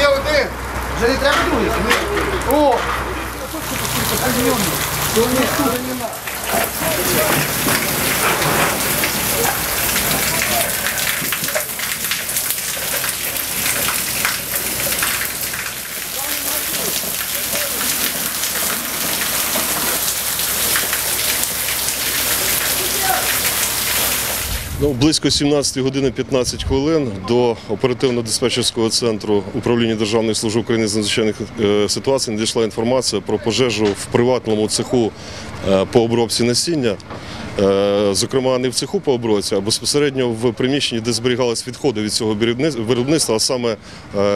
Є один. Вже не треба другий. О! Тут немає. Ну, близько 17 години 15 хвилин до оперативно-диспетчерського центру управління Державної служби України з надзвичайних е, ситуацій надійшла інформація про пожежу в приватному цеху е, по обробці насіння. Е, Зокрема, не в цеху по обробці, а безпосередньо в приміщенні, де зберігались відходи від цього виробництва, а саме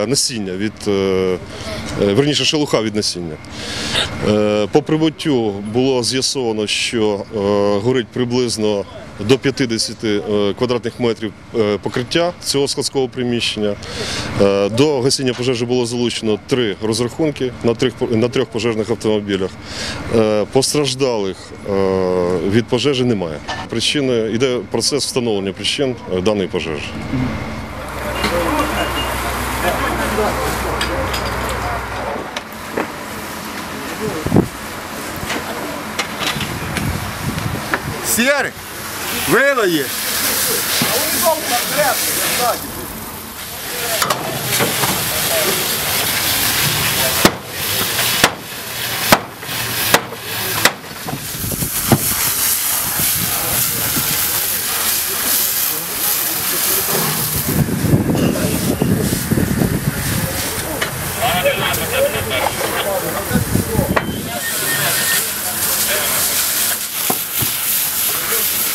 насіння від верніше шелуха від насіння. По прибуттю було з'ясовано, що горить приблизно до 50 е, квадратних метрів е, покриття цього складського приміщення. Е, До гасіння пожежі було залучено три розрахунки на трьох, пожежних автомобілях. Постраждалих від пожежі немає. Причини йде процес встановлення причин даної пожежі. Grela aí.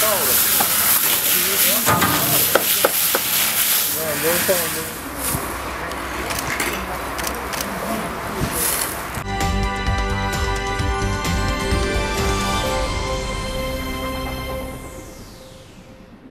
到了。你们？那。